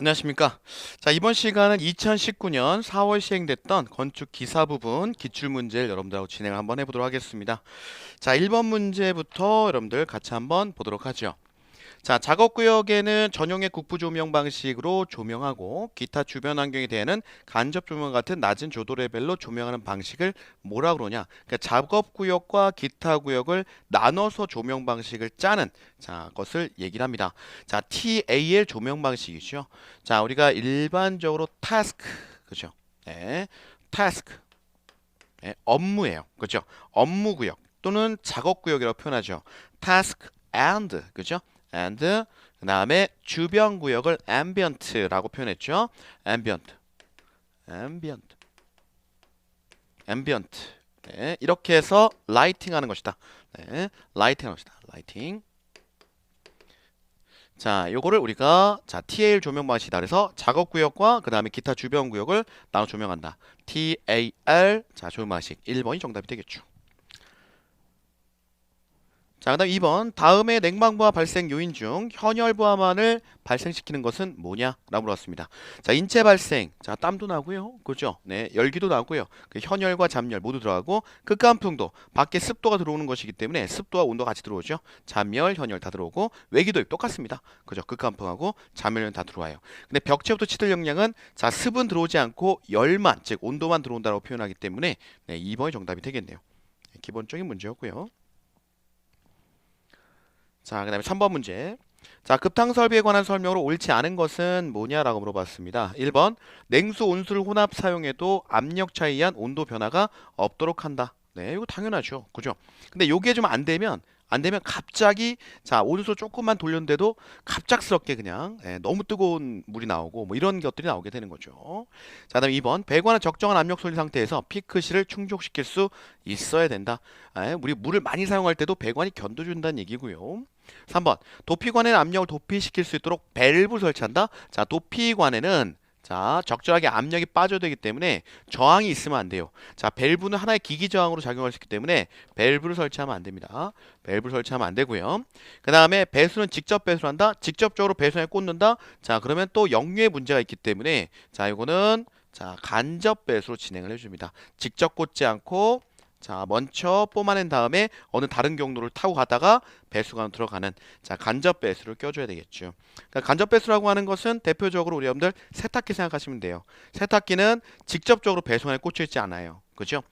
안녕하십니까. 자, 이번 시간은 2019년 4월 시행됐던 건축 기사 부분 기출 문제를 여러분들하고 진행을 한번 해보도록 하겠습니다. 자, 1번 문제부터 여러분들 같이 한번 보도록 하죠. 자, 작업 구역에는 전용의 국부 조명 방식으로 조명하고 기타 주변 환경에 대해는 간접 조명 같은 낮은 조도 레벨로 조명하는 방식을 뭐라 그러냐? 그러니까 작업 구역과 기타 구역을 나눠서 조명 방식을 짜는 자, 것을 얘기를 합니다. 자, TAL 조명 방식이죠. 자, 우리가 일반적으로 task 그죠? 네. task 네, 업무예요. 그죠? 업무 구역 또는 작업 구역이라고 표현하죠. task and 그죠? And 그 다음에 주변 구역을 ambient라고 표현했죠. ambient. ambient. ambient. 네, 이렇게 해서 라이팅 하는 것이다. 네, 라이팅 하는 것이다. 라이팅. 자, 요거를 우리가 자, TAL 조명 방식이다. 그래서 작업 구역과 그 다음에 기타 주변 구역을 나눠 조명한다. TAL 자, 조명 방식 1번이 정답이 되겠죠. 자, 그다음 2번 다음의 냉방부하 발생 요인 중 현혈부하만을 발생시키는 것은 뭐냐라고 물었습니다. 자, 인체 발생. 자, 땀도 나고요. 그죠? 네, 열기도 나고요. 그 현혈과 잡열 모두 들어가고 극간풍도 밖에 습도가 들어오는 것이기 때문에 습도와 온도가 같이 들어오죠. 잡열, 현혈 다 들어오고 외기도 똑같습니다. 그죠? 극간풍하고 잡열은 다 들어와요. 근데 벽체부터 치들 영향은 자, 습은 들어오지 않고 열만 즉 온도만 들어온다고 표현하기 때문에 네, 2번이 정답이 되겠네요. 네, 기본적인 문제였고요. 자, 그 다음에 3번 문제. 자, 급탕 설비에 관한 설명으로 옳지 않은 것은 뭐냐라고 물어봤습니다. 1번 냉수 온수를 혼합 사용해도 압력 차이에 의한 온도 변화가 없도록 한다. 네, 이거 당연하죠. 그죠? 근데 요게 좀 안 되면 안 되면 갑자기 자 온수 조금만 돌렸는데도 갑작스럽게 그냥 예, 너무 뜨거운 물이 나오고 뭐 이런 것들이 나오게 되는 거죠. 자, 그다음 2번 배관은 적정한 압력 소리 상태에서 피크실을 충족시킬 수 있어야 된다. 예, 우리 물을 많이 사용할 때도 배관이 견뎌준다는 얘기고요. 3번 도피관에는 압력을 도피시킬 수 있도록 밸브 설치한다. 자, 도피관에는 자, 적절하게 압력이 빠져야 되기 때문에 저항이 있으면 안 돼요. 자, 밸브는 하나의 기기 저항으로 작용할 수 있기 때문에 밸브를 설치하면 안 됩니다. 밸브를 설치하면 안 되고요. 그 다음에 배수는 직접 배수를 한다. 직접적으로 배수에 꽂는다. 자, 그러면 또 역류의 문제가 있기 때문에 자, 이거는 자, 간접 배수로 진행을 해줍니다. 직접 꽂지 않고 자, 먼저 뿜어낸 다음에 어느 다른 경로를 타고 가다가 배수관 들어가는 자, 간접 배수를 껴줘야 되겠죠. 그러니까 간접 배수라고 하는 것은 대표적으로 우리 여러분들 세탁기 생각하시면 돼요. 세탁기는 직접적으로 배수관에 꽂혀 있지 않아요. 그죠?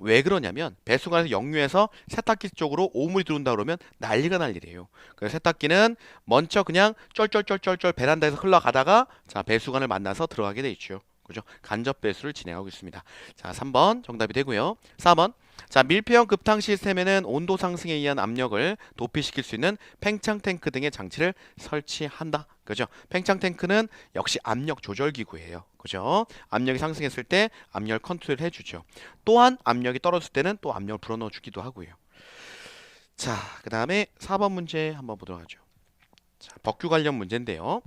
왜 그러냐면 배수관에서 역류해서 세탁기 쪽으로 오물이 들어온다 그러면 난리가 날 일이에요. 그래서 세탁기는 먼저 그냥 쩔쩔쩔쩔쩔 베란다에서 흘러가다가 자, 배수관을 만나서 들어가게 돼 있죠. 그죠? 간접 배수를 진행하고 있습니다. 자, 3번 정답이 되고요. 4번 자, 밀폐형 급탕 시스템에는 온도 상승에 의한 압력을 도피시킬 수 있는 팽창 탱크 등의 장치를 설치한다. 그죠? 팽창 탱크는 역시 압력 조절 기구예요. 그죠? 압력이 상승했을 때 압력을 컨트롤 해 주죠. 또한 압력이 떨어졌을 때는 또 압력을 불어넣어 주기도 하고요. 자, 그 다음에 4번 문제 한번 보도록 하죠. 자, 법규 관련 문제인데요.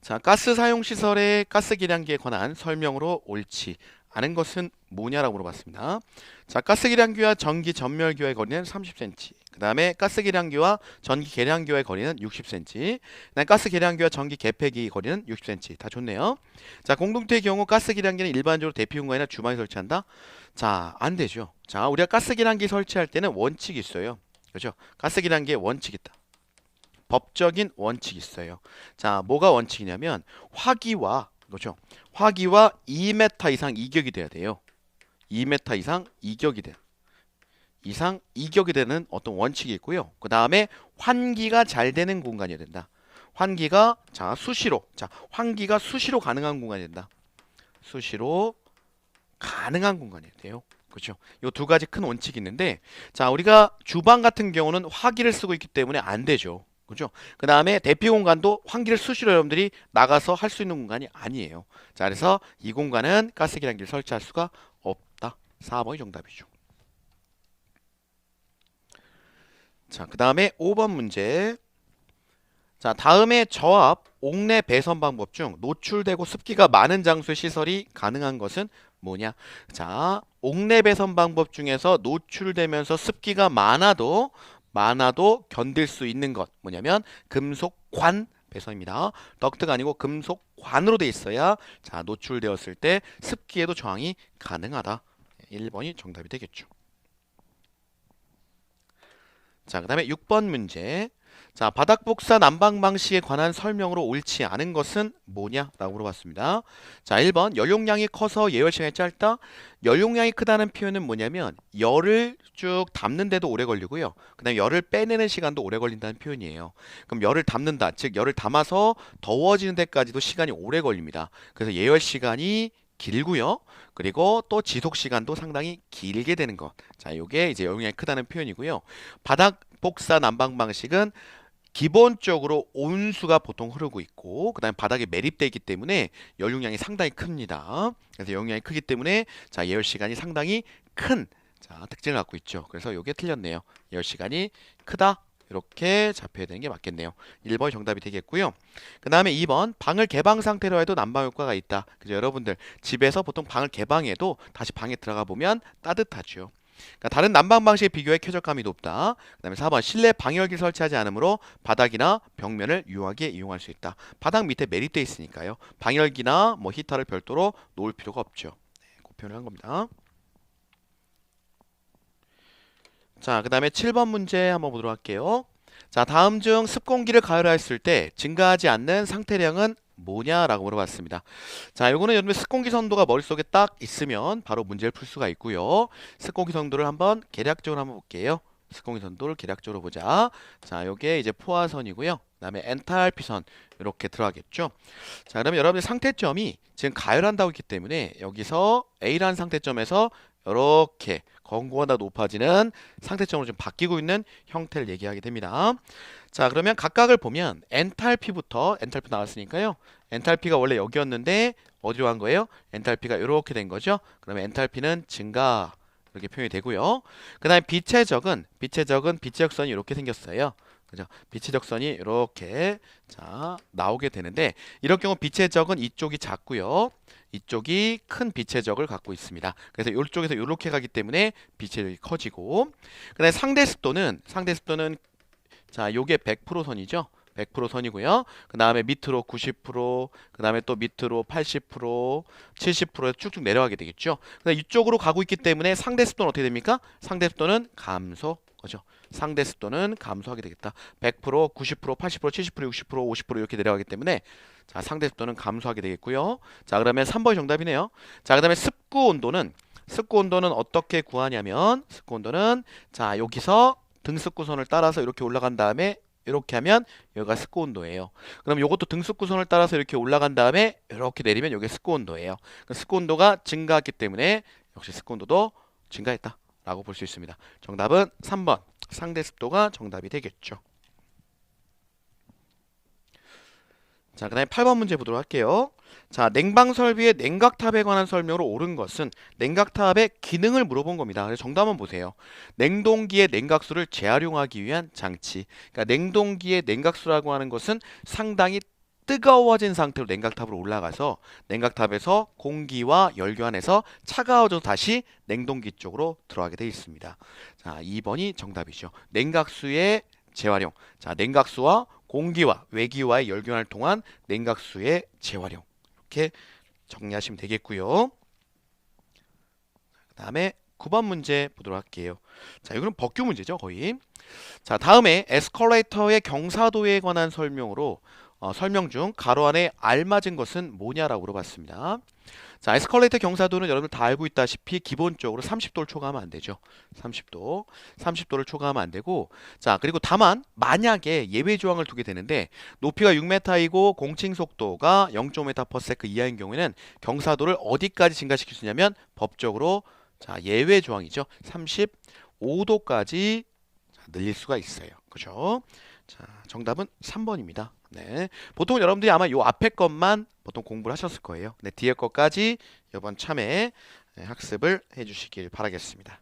자, 가스 사용 시설의 가스 계량기에 관한 설명으로 옳지 않은 것은 뭐냐라고 물어봤습니다. 자, 가스 계량기와 전기 전멸기와의 거리는 30cm. 그 다음에 가스 계량기와 전기 계량기와의 거리는 60cm. 그다음 가스 계량기와 전기 개폐기 거리는 60cm. 다 좋네요. 자, 공동체의 경우 가스 계량기는 일반적으로 대피 공간이나 주방에 설치한다. 자, 안 되죠. 자, 우리가 가스 계량기 설치할 때는 원칙이 있어요. 그렇죠? 가스 계량기에 원칙이 있다. 법적인 원칙이 있어요. 자, 뭐가 원칙이냐면 화기와 그렇죠? 화기와 2m 이상 이격이 돼야 돼요. 2m 이상 이격이 돼. 이상 이격이 되는 어떤 원칙이 있고요. 그 다음에 환기가 잘 되는 공간이어야 된다. 환기가 자 수시로 자 환기가 수시로 가능한 공간이 된다. 수시로 가능한 공간이어야 돼요. 그렇죠? 이 두 가지 큰 원칙이 있는데 자 우리가 주방 같은 경우는 화기를 쓰고 있기 때문에 안 되죠. 그죠? 그 다음에 대피 공간도 환기를 수시로 여러분들이 나가서 할 수 있는 공간이 아니에요. 자, 그래서 이 공간은 가스 계량기를 설치할 수가 없다. 4번이 정답이죠. 자, 그 다음에 5번 문제. 자, 다음에 저압, 옥내 배선 방법 중 노출되고 습기가 많은 장소의 시설이 가능한 것은 뭐냐? 자, 옥내 배선 방법 중에서 노출되면서 습기가 많아도 많아도 견딜 수 있는 것 뭐냐면 금속관 배선입니다. 덕트가 아니고 금속 관으로 돼 있어야 자, 노출되었을 때 습기에도 저항이 가능하다. 1번이 정답이 되겠죠. 자, 그 다음에 6번 문제. 자, 바닥 복사 난방 방식에 관한 설명으로 옳지 않은 것은 뭐냐라고 물어봤습니다. 자, 1번 연용량이 커서 예열 시간이 짧다. 연용량이 크다는 표현은 뭐냐면 열을 쭉 담는데도 오래 걸리고요. 그다음에 열을 빼내는 시간도 오래 걸린다는 표현이에요. 그럼 열을 담는다. 즉 열을 담아서 더워지는 데까지도 시간이 오래 걸립니다. 그래서 예열 시간이 길고요. 그리고 또 지속 시간도 상당히 길게 되는 것. 자, 요게 이제 연용량이 크다는 표현이고요. 바닥 복사 난방 방식은 기본적으로 온수가 보통 흐르고 있고 그 다음에 바닥에 매립되어 있기 때문에 연용량이 상당히 큽니다. 그래서 연용량이 크기 때문에 자 예열 시간이 상당히 큰 자, 특징을 갖고 있죠. 그래서 이게 틀렸네요. 예열 시간이 크다. 이렇게 잡혀야 되는 게 맞겠네요. 1번이 정답이 되겠고요. 그 다음에 2번 방을 개방 상태로 해도 난방 효과가 있다. 그죠? 여러분들 집에서 보통 방을 개방해도 다시 방에 들어가 보면 따뜻하죠. 그러니까 다른 난방 방식에 비교해 쾌적감이 높다. 그다음에 4번 실내 방열기 설치하지 않으므로 바닥이나 벽면을 유용하게 이용할 수 있다. 바닥 밑에 매립돼 있으니까요. 방열기나 뭐 히터를 별도로 놓을 필요가 없죠. 네, 그 표현을 한 겁니다. 자, 그다음에 7번 문제 한번 보도록 할게요. 자, 다음 중 습공기를 가열하였을 때 증가하지 않는 상태량은 뭐냐라고 물어봤습니다. 자, 요거는 여러분 습공기 선도가 머릿속에 딱 있으면 바로 문제를 풀 수가 있고요. 습공기 선도를 한번 계략적으로 한번 볼게요. 습공기 선도를 계략적으로 보자. 자, 요게 이제 포화선이고요. 그다음에 엔탈피선 이렇게 들어가겠죠. 자, 그러면 여러분의 상태점이 지금 가열한다고 했기 때문에 여기서 A라는 상태점에서 이렇게 건고가 높아지는 상태점으로 좀 바뀌고 있는 형태를 얘기하게 됩니다. 자, 그러면 각각을 보면 엔탈피부터 엔탈피 나왔으니까요. 엔탈피가 원래 여기였는데 어디로 간 거예요? 엔탈피가 이렇게 된 거죠. 그러면 엔탈피는 증가 이렇게 표현이 되고요. 그 다음에 빛의 적은 빛의 적은 빛의 적선이 이렇게 생겼어요. 그죠? 빛의 적선이 이렇게 자 나오게 되는데 이럴 경우 빛의 적은 이쪽이 작고요. 이쪽이 큰 빛의 적을 갖고 있습니다. 그래서 이쪽에서 이렇게 가기 때문에 빛의 적이 커지고 그다음에 상대 습도는 상대 습도는 자 요게 100% 선이죠. 100% 선이고요. 그 다음에 밑으로 90%, 그 다음에 또 밑으로 80%, 70%에 쭉쭉 내려가게 되겠죠. 근데 이쪽으로 가고 있기 때문에 상대 습도는 어떻게 됩니까? 상대 습도는 감소, 그죠? 상대 습도는 감소하게 되겠다. 100%, 90%, 80%, 70%, 60%, 50% 이렇게 내려가기 때문에 자 상대 습도는 감소하게 되겠고요. 자 그러면 3번이 정답이네요. 자 그다음에 습구 온도는 습구 온도는 어떻게 구하냐면 습구 온도는 자 여기서 등습구선을 따라서 이렇게 올라간 다음에 이렇게 하면 여기가 습구 온도예요. 그럼 이것도 등습 구선을 따라서 이렇게 올라간 다음에 이렇게 내리면 이게 습구 온도예요. 습구 온도가 증가했기 때문에 역시 습구 온도도 증가했다. 라고 볼 수 있습니다. 정답은 3번. 상대 습도가 정답이 되겠죠. 자, 그 다음에 8번 문제 보도록 할게요. 자, 냉방 설비의 냉각탑에 관한 설명으로 옳은 것은 냉각탑의 기능을 물어본 겁니다. 그래서 정답은 보세요. 냉동기의 냉각수를 재활용하기 위한 장치. 그러니까 냉동기의 냉각수라고 하는 것은 상당히 뜨거워진 상태로 냉각탑으로 올라가서 냉각탑에서 공기와 열 교환해서 차가워져서 다시 냉동기 쪽으로 들어가게 되어 있습니다. 자, 2번이 정답이죠. 냉각수의 재활용. 자, 냉각수와 공기와 외기와의 열 교환을 통한 냉각수의 재활용. 이렇게 정리하시면 되겠고요. 그 다음에 9번 문제 보도록 할게요. 자, 이거는 법규 문제죠, 거의. 자, 다음에 에스컬레이터의 경사도에 관한 설명으로 어, 설명 중 가로 안에 알맞은 것은 뭐냐라고 물어봤습니다. 자, 에스컬레이터 경사도는 여러분들 다 알고 있다시피 기본적으로 30도를 초과하면 안 되죠. 30도. 30도를 초과하면 안 되고 자, 그리고 다만 만약에 예외 조항을 두게 되는데 높이가 6m이고 공칭 속도가 0.5m/s 이하인 경우에는 경사도를 어디까지 증가시킬 수 있냐면 법적으로 자, 예외 조항이죠. 35도까지 늘릴 수가 있어요. 그죠? 자, 정답은 3번입니다. 네. 보통 여러분들이 아마 요 앞에 것만 보통 공부를 하셨을 거예요. 네, 뒤에 것까지 이번 참에 네, 학습을 해 주시길 바라겠습니다.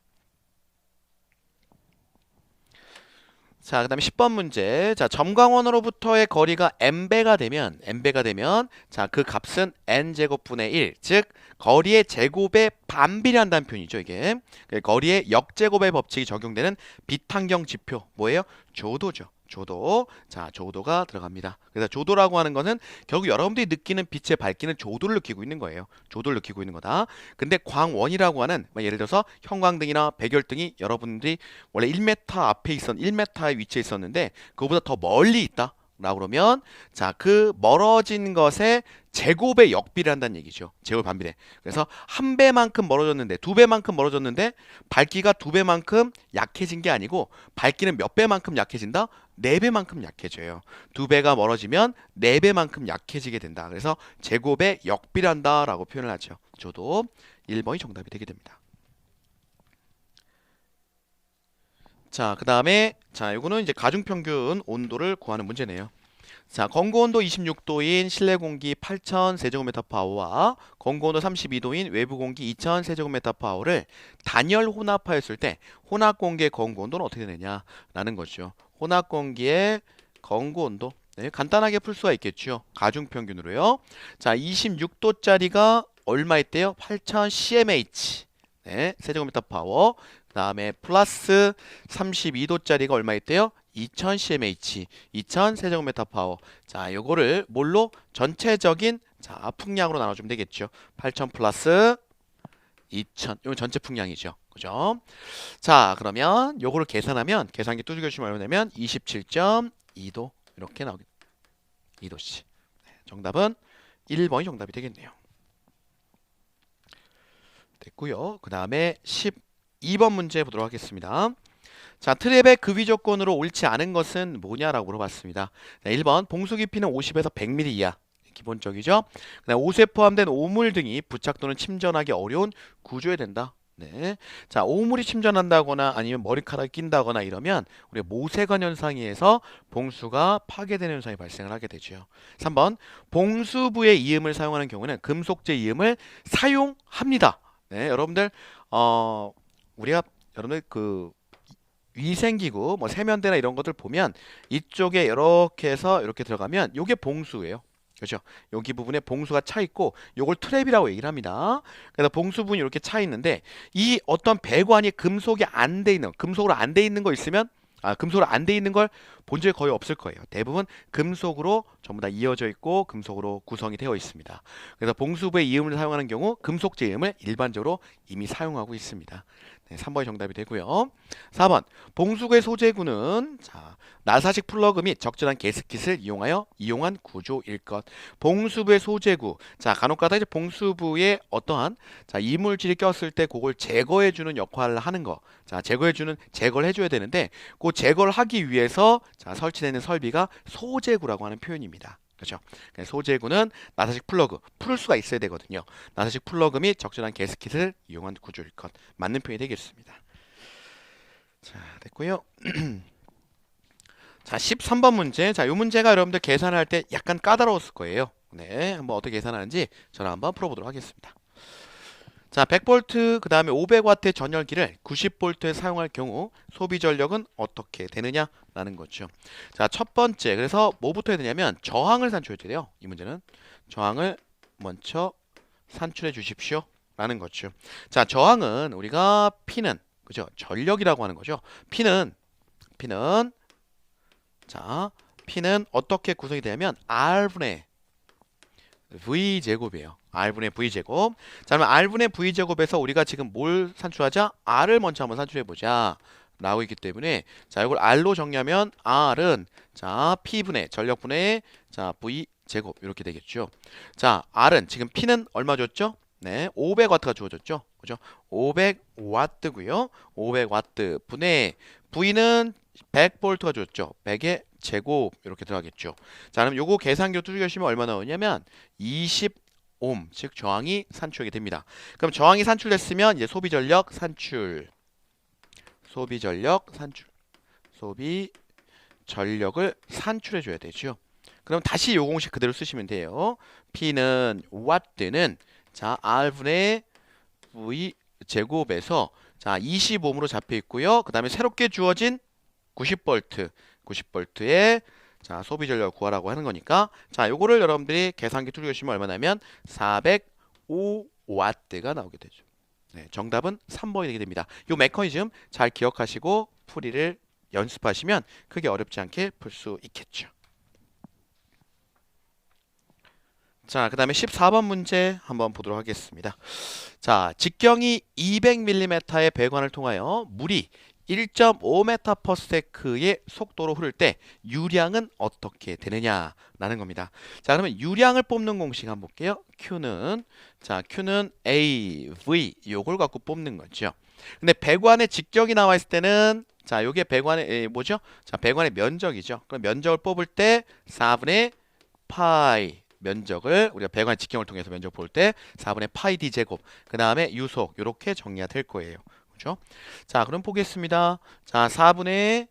자, 그다음에 10번 문제. 자, 점광원으로부터의 거리가 n배가 되면 n배가 되면 자, 그 값은 n 제곱분의 1. 즉 거리의 제곱에 반비례한다는 표현이죠, 이게. 그 거리의 역제곱의 법칙이 적용되는 비탄경 지표 뭐예요? 조도죠. 조도. 자, 조도가 들어갑니다. 그래서 조도라고 하는 것은 결국 여러분들이 느끼는 빛의 밝기는 조도를 느끼고 있는 거예요. 조도를 느끼고 있는 거다. 근데 광원이라고 하는 뭐 예를 들어서 형광등이나 백열등이 여러분들이 원래 1m 앞에 있었 1m의 위치에 있었는데 그거보다 더 멀리 있다. 라고 그러면 자, 그 멀어진 것에 제곱의 역비를 한다는 얘기죠. 제곱 반비례. 그래서 한 배만큼 멀어졌는데 두 배만큼 멀어졌는데 밝기가 두 배만큼 약해진 게 아니고 밝기는 몇 배만큼 약해진다? 네 배만큼 약해져요. 두 배가 멀어지면 네 배만큼 약해지게 된다. 그래서 제곱의 역비란다 라고 표현을 하죠. 저도 1번이 정답이 되게 됩니다. 자, 그 다음에 자, 요거는 이제 가중평균 온도를 구하는 문제네요. 자, 건고온도 26도인 실내 공기 8,000 세제곱미터 파워와 건고온도 32도인 외부 공기 2,000 세제곱미터 파워를 단열 혼합하였을 때 혼합 공기의 건고온도는 어떻게 되느냐라는 거죠. 혼합 공기의 건고 온도 네, 간단하게 풀 수가 있겠죠. 가중 평균으로요. 자, 26도짜리가 얼마 있대요? 8,000 cmh 네, 세제곱미터 파워. 그 다음에 플러스 32도짜리가 얼마 있대요? 2000 cmh, 2000 세제곱미터 파워. 자, 요거를 뭘로 전체적인 자, 풍량으로 나눠 주면 되겠죠. 8000 플러스 2000. 이건 전체 풍량이죠. 그죠? 자, 그러면 요거를 계산하면 계산기 두들겨 주시면 얼마 되면 27.2도 이렇게 나오겠 2도씨. 정답은 1번이 정답이 되겠네요. 됐고요. 그다음에 12번 문제 보도록 하겠습니다. 자, 트랩의 급위 조건으로 옳지 않은 것은 뭐냐라고 물어봤습니다. 자, 1번 봉수 깊이는 50에서 100mm 이하. 기본적이죠. 그다음 옷에 포함된 오물 등이 부착 또는 침전하기 어려운 구조에 된다. 네. 자, 오물이 침전한다거나 아니면 머리카락이 낀다거나 이러면 우리 모세관 현상에 의해서 봉수가 파괴되는 현상이 발생을 하게 되죠. 3번 봉수부의 이음을 사용하는 경우는 금속재 이음을 사용합니다. 네, 여러분들 어 우리가 여러분들 그 위생기구 뭐 세면대나 이런 것들 보면 이쪽에 이렇게 해서 이렇게 들어가면 요게 봉수예요. 그렇죠? 여기 부분에 봉수가 차 있고 요걸 트랩이라고 얘기를 합니다. 그래서 봉수 부분이 이렇게 차 있는데 이 어떤 배관이 금속이 안 돼 있는 금속으로 안 돼 있는 거 있으면 아, 금속으로 안 돼 있는 걸본 적이 거의 없을 거예요. 대부분 금속으로 전부 다 이어져 있고 금속으로 구성이 되어 있습니다. 그래서 봉수부의 이음을 사용하는 경우 금속 제음을 일반적으로 이미 사용하고 있습니다. 네, 3번이 정답이 되고요. 4번 봉수구의 소재구는 자, 나사식 플러그 및 적절한 게스킷을 이용하여 이용한 구조일 것. 봉수부의 소재구. 자, 간혹가다 이제 봉수부에 어떠한 자, 이물질이 꼈을 때 그걸 제거해 주는 역할을 하는 거. 자, 제거해 주는 제거를 해 줘야 되는데 그 제거를 하기 위해서 자, 설치되는 설비가 소재구라고 하는 표현입니다. 그렇죠? 소재구는 나사식 플러그 풀 수가 있어야 되거든요. 나사식 플러그 및 적절한 게스킷을 이용한 구조일 것 맞는 표현이 되겠습니다. 자, 됐고요. 자, 13번 문제. 자, 이 문제가 여러분들 계산할 때 약간 까다로웠을 거예요. 네, 한번 어떻게 계산하는지 저는 한번 풀어보도록 하겠습니다. 자, 100V 그 다음에 500W의 전열기를 90V에 사용할 경우 소비 전력은 어떻게 되느냐 라는 거죠. 자, 첫 번째 그래서 뭐부터 해야 되냐면 저항을 산출해야 돼요. 이 문제는 저항을 먼저 산출해 주십시오. 라는 거죠. 자, 저항은 우리가 P는 그죠? 전력이라고 하는 거죠. P는 P는 자, P는 어떻게 구성이 되냐면 R분의 V 제곱이에요. R분의 V 제곱. 자, 그러면 R분의 V 제곱에서 우리가 지금 뭘 산출하자? R을 먼저 한번 산출해 보자. 나오고 있기 때문에 자, 이걸 R로 정리하면 R은 자, P분의 전력분의 자, V 제곱 이렇게 되겠죠. 자, R은 지금 P는 얼마 줬죠? 네, 500W가 주어졌죠. 그죠? 500W고요. 500W 분의 V는 100V가 줬죠. 100의 제곱 이렇게 들어가겠죠. 자, 그럼 요거 계산기 두들겨시면 얼마 나오냐면 20 옴, 즉 저항이 산출하게 됩니다. 그럼 저항이 산출됐으면 이제 소비 전력 산출, 소비 전력 산출, 소비 전력을 산출해 줘야 되죠. 그럼 다시 요 공식 그대로 쓰시면 돼요. P는 W는 자 R분의 V 제곱에서 자 25으로 잡혀 있고요. 그 다음에 새롭게 주어진 90V 90V의 자, 소비 전력 구하라고 하는 거니까 자, 요거를 여러분들이 계산기 뚫고 주시면 얼마냐면 405W가 나오게 되죠. 네, 정답은 3번이 되게 됩니다. 요 메커니즘 잘 기억하시고 풀이를 연습하시면 크게 어렵지 않게 풀 수 있겠죠. 자, 그 다음에 14번 문제 한번 보도록 하겠습니다. 자, 직경이 200mm의 배관을 통하여 물이 1.5m/s의 속도로 흐를 때 유량은 어떻게 되느냐라는 겁니다. 자, 그러면 유량을 뽑는 공식 한번 볼게요. Q는 자, Q는 AV 요걸 갖고 뽑는 거죠. 근데 배관의 직경이 나와 있을 때는 자, 요게 배관의 에, 뭐죠? 자, 배관의 면적이죠. 그럼 면적을 뽑을 때 4분의 파이 면적을 우리가 배관 직경을 통해서 면적 볼 때 4분의 파이 d 제곱 그 다음에 유속 이렇게 정리가 될 거예요. 그죠? 자, 그럼 보겠습니다. 자, 4분의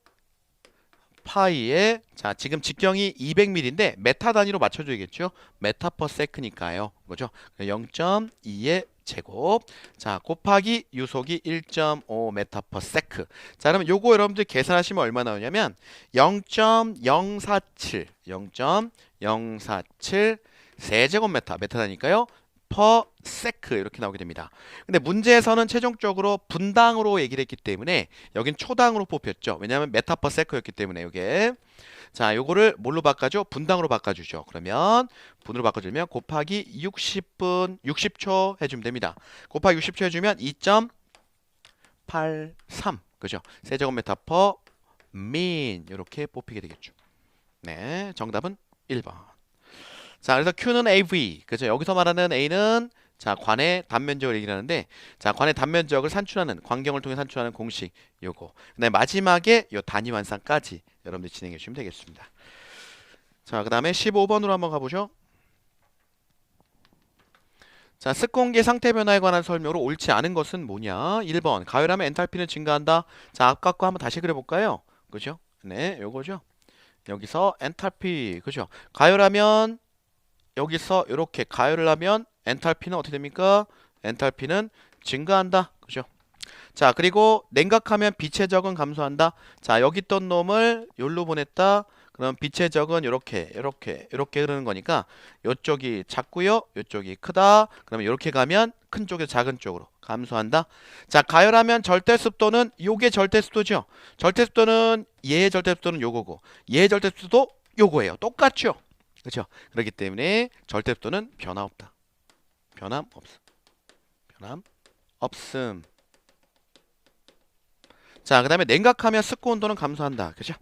파이에 자, 지금 직경이 200mm인데 메타 단위로 맞춰 줘야겠죠? 메타 퍼 세크니까요. 그죠? 0.2의 제곱. 자, 곱하기 유속이 1.5 메타 퍼 세크. 자, 그러면 요거 여러분들 계산하시면 얼마 나오냐면 0.047 0.047 세제곱 메타 메타다니까요. Per sec 이렇게 나오게 됩니다. 근데 문제에서는 최종적으로 분당으로 얘기를 했기 때문에 여긴 초당으로 뽑혔죠. 왜냐하면 메타 per sec였기 때문에 이게 자 요거를 뭘로 바꿔줘? 분당으로 바꿔주죠. 그러면 분으로 바꿔주면 곱하기 60분 60초 해주면 됩니다. 곱하기 60초 해주면 2.83 그죠? 세제곱 메타 per min 이렇게 뽑히게 되겠죠. 네 정답은 1번. 자, 그래서 Q는 AV. 그죠? 여기서 말하는 A는 자, 관의 단면적을 얘기하는데 자, 관의 단면적을 산출하는 광경을 통해 산출하는 공식 요거. 그다음에 마지막에 요 단위 완산까지 여러분들 진행해 주시면 되겠습니다. 자, 그다음에 15번으로 한번 가 보죠. 자, 습공기 상태 변화에 관한 설명으로 옳지 않은 것은 뭐냐? 1번. 가열하면 엔탈피는 증가한다. 자, 아까 거 한번 다시 그려 볼까요? 그죠? 네, 요거죠. 여기서 엔탈피. 그죠? 가열하면 여기서 이렇게 가열을 하면 엔탈피는 어떻게 됩니까? 엔탈피는 증가한다. 그죠? 자, 그리고 냉각하면 빛의 적은 감소한다. 자, 여기 있던 놈을 여기로 보냈다. 그럼 빛의 적은 이렇게 이렇게 이렇게 흐르는 거니까 이쪽이 작고요. 이쪽이 크다. 그러면 이렇게 가면 큰 쪽에서 작은 쪽으로 감소한다. 자, 가열하면 절대 습도는 요게 절대 습도죠. 절대 습도는 얘의 절대 습도는 요거고 얘의 절대 습도도 요거예요. 똑같죠? 그렇죠? 그렇기 때문에 절대 습도는 변화 없다. 변함 없음. 변함 없음. 자, 그 다음에 냉각하면 습고 온도는 감소한다. 그죠?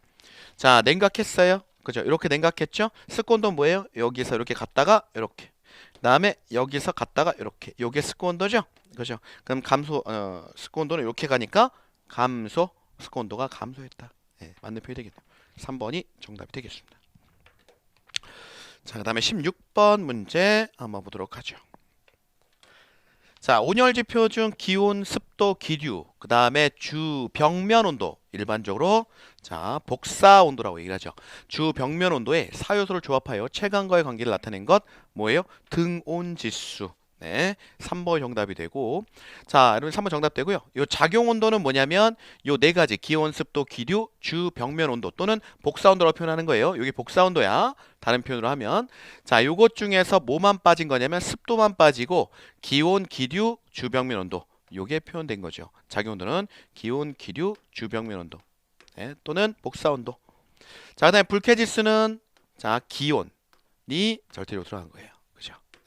자, 냉각했어요. 그죠? 이렇게 냉각했죠? 습고 온도는 뭐예요? 여기서 이렇게 갔다가 이렇게. 그다음에 여기서 갔다가 이렇게. 요게 습고 온도죠? 그죠? 그럼 감소 어, 습고 온도는 이렇게 가니까 감소 습고 온도가 감소했다. 네, 맞는 표현이 되겠네요. 3번이 정답이 되겠습니다. 자, 그 다음에 16번 문제 한번 보도록 하죠. 자, 온열 지표 중 기온, 습도, 기류, 그 다음에 주 벽면 온도 일반적으로 자 복사 온도라고 얘기를 하죠. 주 벽면 온도에 사요소를 조합하여 체감과의 관계를 나타낸 것 뭐예요? 등온 지수. 네, 3번 정답이 되고. 자 여러분 3번 정답 되고요. 요 작용 온도는 뭐냐면 요 네 가지 기온 습도 기류 주 벽면 온도 또는 복사 온도라고 표현하는 거예요. 여기 복사 온도야. 다른 표현으로 하면. 자 요것 중에서 뭐만 빠진 거냐면 습도만 빠지고 기온 기류 주 벽면 온도. 요게 표현된 거죠. 작용 온도는 기온 기류 주 벽면 온도. 네, 또는 복사 온도. 자 그다음에 불쾌 지수는 자 기온이 절대로 들어간 거예요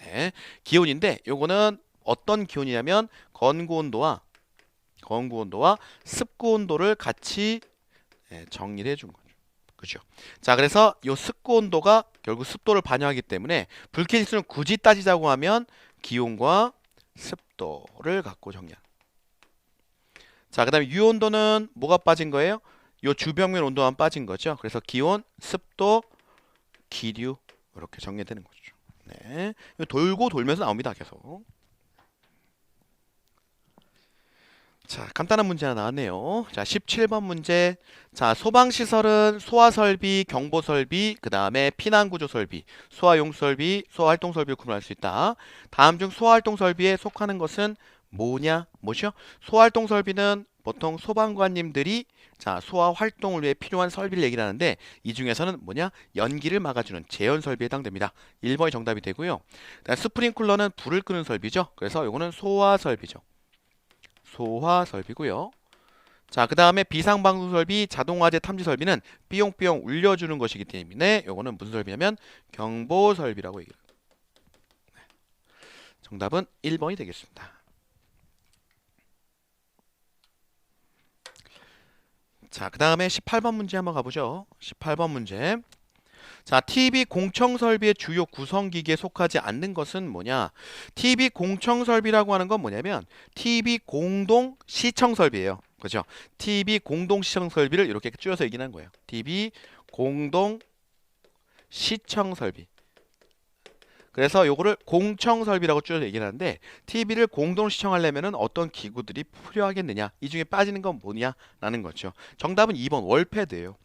네, 기온인데 요거는 어떤 기온이냐면 건구 온도와 건구 온도와 습구 온도를 같이 네, 정리를 해준 거죠. 그죠? 자, 그래서 요 습구 온도가 결국 습도를 반영하기 때문에 불쾌지수는 굳이 따지자고 하면 기온과 습도를 갖고 정리한. 자, 그다음에 유온도는 뭐가 빠진 거예요? 요 주변면 온도만 빠진 거죠. 그래서 기온, 습도, 기류 이렇게 정리되는 거죠. 네. 돌고 돌면서 나옵니다. 계속. 자, 간단한 문제 하나 나왔네요. 자, 17번 문제. 자, 소방시설은 소화설비, 경보설비, 그 다음에 피난구조설비, 소화용설비, 소화활동설비를 구분할 수 있다. 다음 중 소화활동설비에 속하는 것은 뭐냐? 뭐죠? 소활동설비는 보통 소방관님들이 자 소화 활동을 위해 필요한 설비를 얘기를 하는데 이 중에서는 뭐냐? 연기를 막아주는 제연 설비에 해당됩니다. 1번이 정답이 되고요. 스프링쿨러는 불을 끄는 설비죠. 그래서 이거는 소화 설비죠. 소화 설비고요. 자, 그 다음에 비상방송 설비, 자동화재 탐지 설비는 삐용삐용 울려주는 것이기 때문에 요거는 무슨 설비냐면 경보 설비라고 얘기를. 네. 정답은 1번이 되겠습니다. 자, 그 다음에 18번 문제 한번 가보죠. 18번 문제. 자, TV 공청 설비의 주요 구성 기기에 속하지 않는 것은 뭐냐? TV 공청 설비라고 하는 건 뭐냐면 TV 공동 시청 설비예요. 그죠? TV 공동 시청 설비를 이렇게 줄여서 얘기하는 거예요. TV 공동 시청 설비. 그래서 요거를 공청 설비라고 줄여서 얘기를 하는데 TV를 공동 시청하려면은 어떤 기구들이 필요하겠느냐? 이 중에 빠지는 건 뭐냐라는 거죠. 정답은 2번 월패드예요.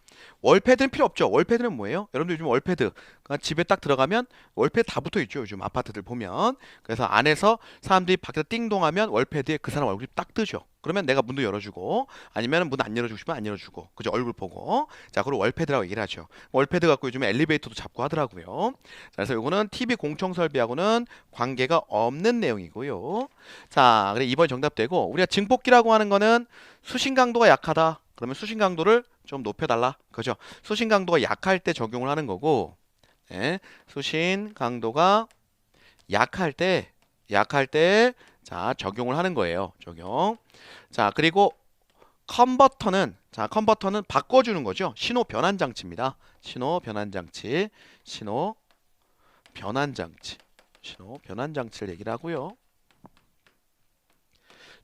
월패드는 필요 없죠. 월패드는 뭐예요? 여러분들 요즘 월패드 그러니까 집에 딱 들어가면 월패드 다 붙어 있죠. 요즘 아파트들 보면 그래서 안에서 사람들이 밖에서 띵동하면 월패드에 그 사람 얼굴이 딱 뜨죠. 그러면 내가 문도 열어주고 아니면 문 안 열어주고 싶으면 안 열어주고 그죠 얼굴 보고 자 그걸 월패드라고 얘기를 하죠. 월패드 갖고 요즘 엘리베이터도 잡고 하더라고요. 자, 그래서 요거는 TV 공청 설비하고는 관계가 없는 내용이고요. 자 그래 2번 정답 되고 우리가 증폭기라고 하는 거는 수신 강도가 약하다. 그러면 수신 강도를 좀 높여달라. 그죠? 수신 강도가 약할 때 적용을 하는 거고, 예, 수신 강도가 약할 때, 약할 때, 자, 적용을 하는 거예요. 적용. 자, 그리고 컨버터는, 자, 컨버터는 바꿔 주는 거죠. 신호 변환 장치입니다. 신호 변환 장치, 신호 변환 장치, 신호 변환 장치를 얘기를 하고요.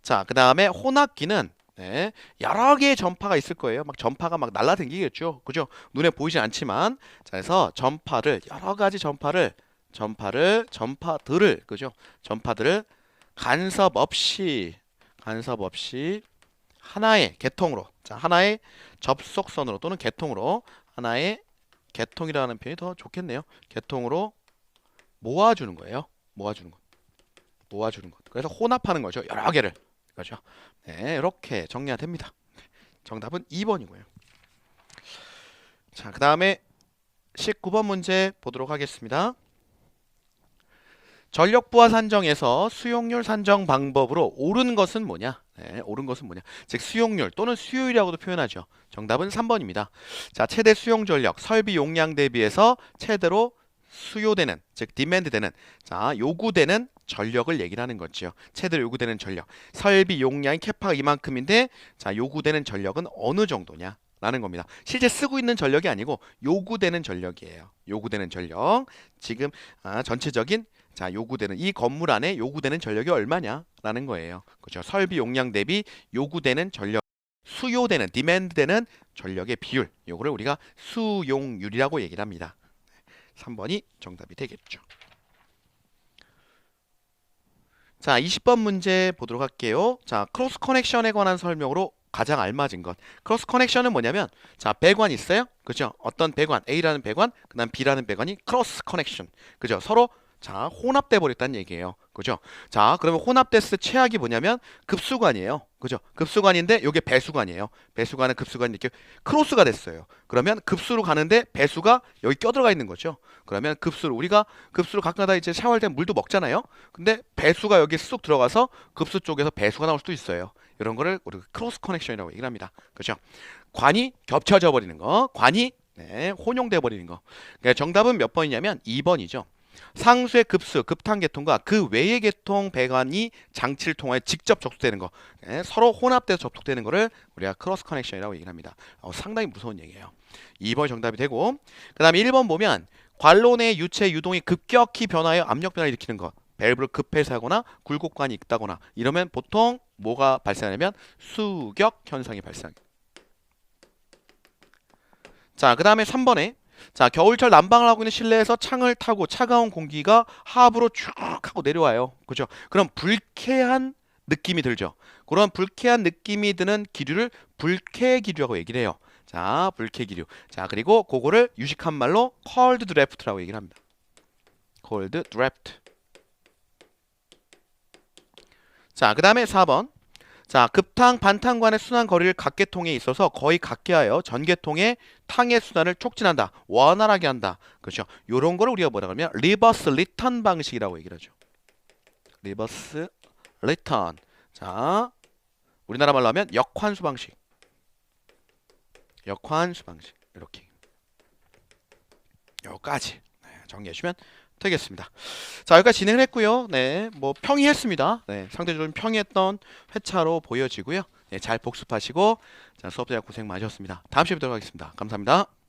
자, 그 다음에 혼합기는 네, 여러 개의 전파가 있을 거예요. 막 전파가 막 날라다니겠죠. 그죠? 눈에 보이진 않지만 자, 그래서 전파를 여러 가지 전파를 전파를 전파들을 그죠? 전파들을 간섭 없이 간섭 없이 하나의 개통으로 자, 하나의 접속선으로 또는 개통으로 하나의 개통이라는 표현이 더 좋겠네요. 개통으로 모아주는 거예요. 모아주는 것. 모아주는 것. 그래서 혼합하는 거죠. 여러 개를. 그죠? 네, 이렇게 정리가 됩니다. 정답은 2번이고요. 자, 그 다음에 19번 문제 보도록 하겠습니다. 전력 부하 산정에서 수용률 산정 방법으로 옳은 것은 뭐냐? 네, 옳은 것은 뭐냐? 즉 수용률 또는 수요율이라고도 표현하죠. 정답은 3번입니다. 자, 최대 수용 전력 설비 용량 대비해서 최대로 수요되는 즉 디맨드되는 자 요구되는 전력을 얘기를 하는 거죠. 최대로 요구되는 전력. 설비 용량이 캐파가 이만큼인데 자 요구되는 전력은 어느 정도냐? 라는 겁니다. 실제 쓰고 있는 전력이 아니고 요구되는 전력이에요. 요구되는 전력. 지금 아, 전체적인 자 요구되는 이 건물 안에 요구되는 전력이 얼마냐라는 거예요. 그렇죠. 설비 용량 대비 요구되는 전력 수요되는 디맨드되는 전력의 비율 요거를 우리가 수용률이라고 얘기를 합니다. 3번이 정답이 되겠죠. 자, 20번 문제 보도록 할게요. 자, 크로스 커넥션에 관한 설명으로 가장 알맞은 것. 크로스 커넥션은 뭐냐면 자, 배관 있어요? 그죠? 어떤 배관, A라는 배관, 그다음 B라는 배관이 크로스 커넥션. 그죠? 서로 자, 혼합돼 버렸다는 얘기예요. 그죠? 자, 그러면 혼합됐을 때 최악이 뭐냐면 급수관이에요. 그죠? 급수관인데 이게 배수관이에요. 배수관은 급수관이 이렇게 크로스가 됐어요. 그러면 급수로 가는데 배수가 여기 껴들어가 있는 거죠. 그러면 급수로 우리가 급수로 가끔가다 이제 샤워할 때 물도 먹잖아요. 근데 배수가 여기 쑥 들어가서 급수 쪽에서 배수가 나올 수도 있어요. 이런 거를 우리가 크로스 커넥션이라고 얘기를 합니다. 그죠? 관이 겹쳐져 버리는 거, 관이 네, 혼용돼 버리는 거. 그러니까 정답은 몇 번이냐면 2번이죠. 상수의 급수, 급탄 계통과 그 외의 계통 배관이 장치를 통해 직접 접속되는 거, 예, 서로 혼합돼서 접속되는 거를 우리가 크로스 커넥션이라고 얘기를 합니다. 어, 상당히 무서운 얘기예요. 2번 정답이 되고, 그 다음에 1번 보면 내 유체 유동이 급격히 변하여 압력 변화를 일으키는 것. 밸브를 급해서 하거나 굴곡관이 있다거나 이러면 보통 뭐가 발생하냐면 수격 현상이 발생. 자, 그 다음에 3번에 자, 겨울철 난방을 하고 있는 실내에서 창을 타고 차가운 공기가 하부로 쭉 하고 내려와요. 그죠? 그럼 불쾌한 느낌이 들죠. 그런 불쾌한 느낌이 드는 기류를 불쾌 기류라고 얘기를 해요. 자, 불쾌 기류. 자, 그리고 그거를 유식한 말로 cold draft라고 얘기를 합니다. cold draft. 자, 그 다음에 4번. 자, 급탕, 반탕 간의 순환 거리를 각계통에 있어서 거의 같게 하여 전계통의 탕의 순환을 촉진한다. 원활하게 한다. 그렇죠. 요런 거를 우리가 뭐라 그러면 리버스 리턴 방식이라고 얘기를 하죠. 리버스 리턴. 자, 우리나라 말로 하면 역환수 방식. 역환수 방식 이렇게 여기까지 네, 정리해 주면 되겠습니다. 자 여기까지 진행을 했고요. 네, 뭐 평이했습니다. 네, 상대적으로 평이했던 회차로 보여지고요. 네, 잘 복습하시고 자 수업 제작 고생 많으셨습니다. 다음 시간에 뵙도록 하겠습니다. 감사합니다.